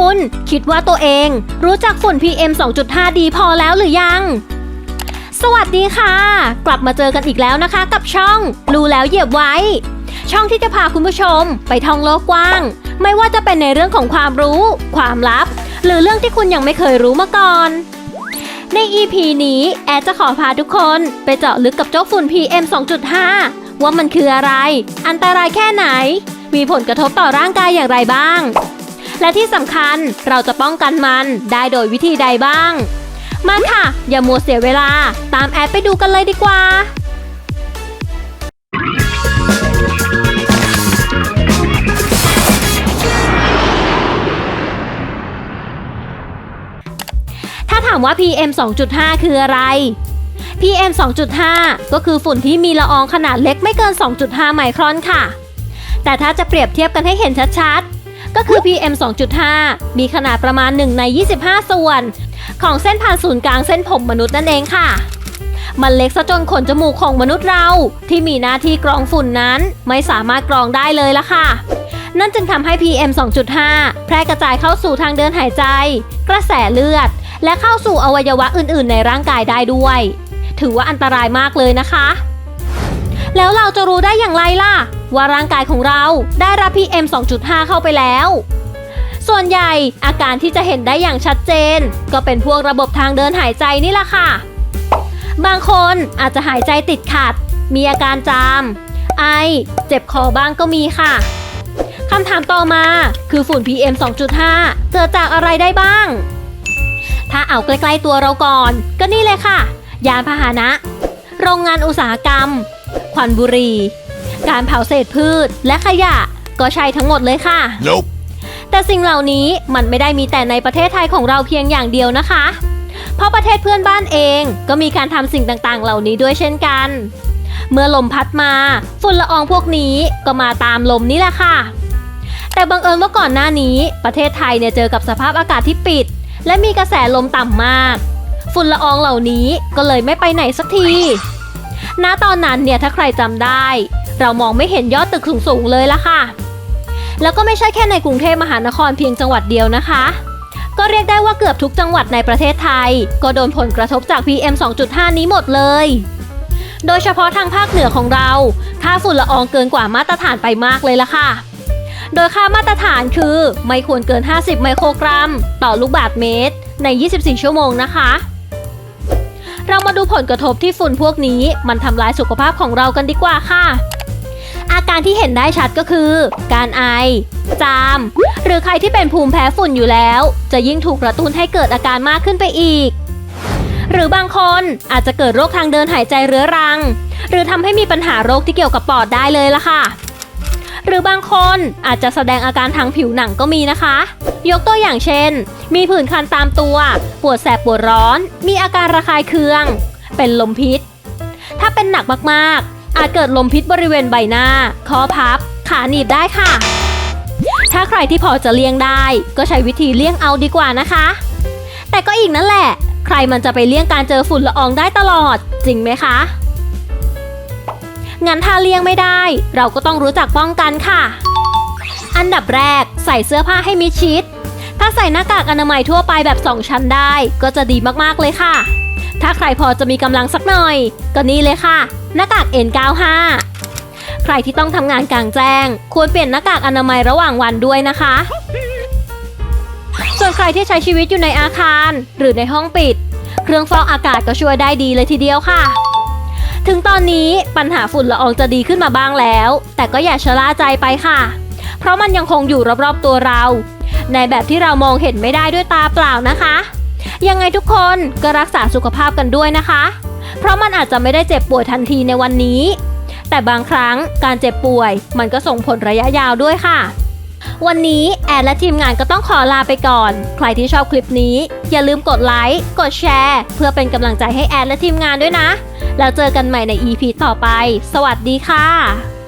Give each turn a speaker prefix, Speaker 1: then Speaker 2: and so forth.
Speaker 1: คุณ คิดว่าตัวเอง รู้จักฝุ่น PM 2.5 ดีพอแล้วหรือยัง สวัสดีค่ะ กลับมาเจอกันอีกแล้วนะคะ กับช่อง รู้แล้วเหยียบไว้ ช่องที่จะพาคุณผู้ชม ไปท่องโลกกว้าง ไม่ว่าจะเป็นในเรื่องของความรู้ ความลับ หรือเรื่องที่คุณยังไม่เคยรู้มาก่อนใน EP นี้ แอดจะขอพาทุกคนไปเจาะลึกกับเจ้าฝุ่น PM 2.5 ว่ามันคืออะไร อันตรายแค่ไหน มีผลกระทบต่อร่างกายอย่างไรบ้าง และที่สำคัญเราจะป้องกันมันได้โดยวิธีใดบ้าง มาค่ะ อย่ามัวเสียเวลา ตามแอดไปดูกันเลยดีกว่าถ้าถามว่า PM 2.5 คืออะไร PM 2.5 ก็คือฝุ่นที่มีละอองขนาดเล็กไม่เกิน 2.5 ไมครอนค่ะ แต่ถ้าจะเปรียบเทียบกันให้เห็นชัดๆ ก็คือ PM 2.5 มีขนาดประมาณ 1 ใน 25 ส่วน ของเส้นผ่านศูนย์กลางเส้นผมมนุษย์นั่นเองค่ะ มันเล็กซะจนขนจมูกของมนุษย์เรา ที่มีหน้าที่กรองฝุ่นนั้นไม่สามารถกรองได้เลยละค่ะ นั่นจึงทำให้ PM 2.5 แพร่กระจายเข้าสู่ทางเดินหายใจ กระแสเลือด และเข้าสู่อวัยวะอื่น ๆ ในร่างกายได้ด้วย ถือว่าอันตรายมากเลยนะคะ แล้วเราจะรู้ได้อย่างไรล่ะ ว่าร่างกายของเราได้รับ PM 2.5 เข้าไปแล้ว ส่วนใหญ่อาการที่จะเห็นได้อย่างชัดเจน ก็เป็นพวกระบบทางเดินหายใจนี่แหละค่ะ บางคนอาจจะหายใจติดขัด มีอาการจาม ไอ เจ็บคอบ้างก็มีค่ะคำถามต่อมาคือฝุ่น PM 2.5 เกิดจากอะไรได้บ้าง ถ้าเอาใกล้ๆตัวเราก่อน ก็นี่เลยค่ะ ยานพาหนะ โรงงานอุตสาหกรรม ควันบุหรี่ การเผาเศษพืช และขยะก็ใช่ทั้งหมดเลยค่ะ
Speaker 2: Nope.
Speaker 1: แต่สิ่งเหล่านี้มันไม่ได้มีแต่ในประเทศไทยของเราเพียงอย่างเดียวนะคะ เพราะประเทศเพื่อนบ้านเองก็มีการทำสิ่งต่างๆ เหล่านี้ด้วยเช่นกัน เมื่อลมพัดมาฝุ่นละอองพวกนี้ก็มาตามลมนี่แหละค่ะ แต่บังเอิญว่าก่อนหน้านี้ ประเทศไทยเนี่ยเจอกับสภาพอากาศที่ปิด และมีกระแสลมต่ำมาก ฝุ่นละอองเหล่านี้ก็เลยไม่ไปไหนสักทีณตอนนั้นเนี่ยถ้าใครจำได้ เรามองไม่เห็นยอดตึกสูงๆเลยละค่ะ แล้วก็ไม่ใช่แค่ในกรุงเทพมหานครเพียงจังหวัดเดียวนะคะ ก็เรียกได้ว่าเกือบทุกจังหวัดในประเทศไทย ก็โดนผลกระทบจาก PM 2.5 นี้หมดเลย โดยเฉพาะทางภาคเหนือของเรา ค่าฝุ่นละอองเกินกว่ามาตรฐานไปมากเลยละค่ะ โดยค่ามาตรฐานคือไม่ควรเกิน 50 ไมโครกรัม ต่อลูกบาศก์เมตร ใน 24 ชั่วโมงนะคะเรามาดูผลกระทบที่ฝุ่นพวกนี้ มันทำลายสุขภาพของเรากันดีกว่าค่ะ การที่เห็นได้ชัดก็คือ การไอ จาม หรือใครที่เป็นภูมิแพ้ฝุ่นอยู่แล้ว จะยิ่งถูกกระตุ้นให้เกิดอาการมากขึ้นไปอีก หรือบางคนอาจจะเกิดโรคทางเดินหายใจเรื้อรัง หรือทำให้มีปัญหาโรคที่เกี่ยวกับปอดได้เลยล่ะค่ะหรือบางคนอาจจะแสดงอาการทางผิวหนังก็มีนะคะ ยกตัวอย่างเช่น มีผื่นคันตามตัว ปวดแสบปวดร้อน มีอาการระคายเคือง เป็นลมพิษ ถ้าเป็นหนักมากๆ อาจเกิดลมพิษบริเวณใบหน้าคอพับ ขาหนีบได้ค่ะ ถ้าใครที่พอจะเลี่ยงได้ ก็ใช้วิธีเลี่ยงเอาดีกว่านะคะ แต่ก็อีกนั่นแหละ ใครมันจะไปเลี่ยงการเจอฝุ่นละอองได้ตลอด จริงไหมคะ งั้นถ้าเลี่ยงไม่ได้ เราก็ต้องรู้จักป้องกันค่ะ อันดับแรกใส่เสื้อผ้าให้มิดชิด ถ้าใส่หน้ากากอนามัยทั่วไปแบบ 2 ชั้นได้ ก็จะดีมากๆเลยค่ะ ถ้าใครพอจะมีกำลังสักหน่อย ก็นี่เลยค่ะ หน้ากาก N95 ใครที่ต้องทำงานกลางแจ้ง ควรเปลี่ยนหน้ากากอนามัยระหว่างวันด้วยนะคะ ส่วนใครที่ใช้ชีวิตอยู่ในอาคาร หรือในห้องปิด เครื่องฟอกอากาศก็ช่วยได้ดีเลยทีเดียวค่ะ ถึงตอนนี้ปัญหาฝุ่นละอองจะดีขึ้นมาบ้างแล้ว แต่ก็อย่าชะล่าใจไปค่ะ เพราะมันยังคงอยู่รอบๆตัวเรา ในแบบที่เรามองเห็นไม่ได้ด้วยตาเปล่านะคะ ยังไงทุกคนก็รักษาสุขภาพกันด้วยนะคะ เพราะมันอาจจะไม่ได้เจ็บป่วยทันทีในวันนี้ แต่บางครั้งการเจ็บป่วย มันก็ส่งผลระยะยาวด้วยค่ะ วันนี้แอนและทีมงานก็ต้องขอลาไปก่อน ใครที่ชอบคลิปนี้ อย่าลืมกดไลค์กดแชร์ เพื่อเป็นกำลังใจให้แอนและทีมงานด้วยนะ แล้วเจอกันใหม่ใน EP ต่อไป สวัสดีค่ะ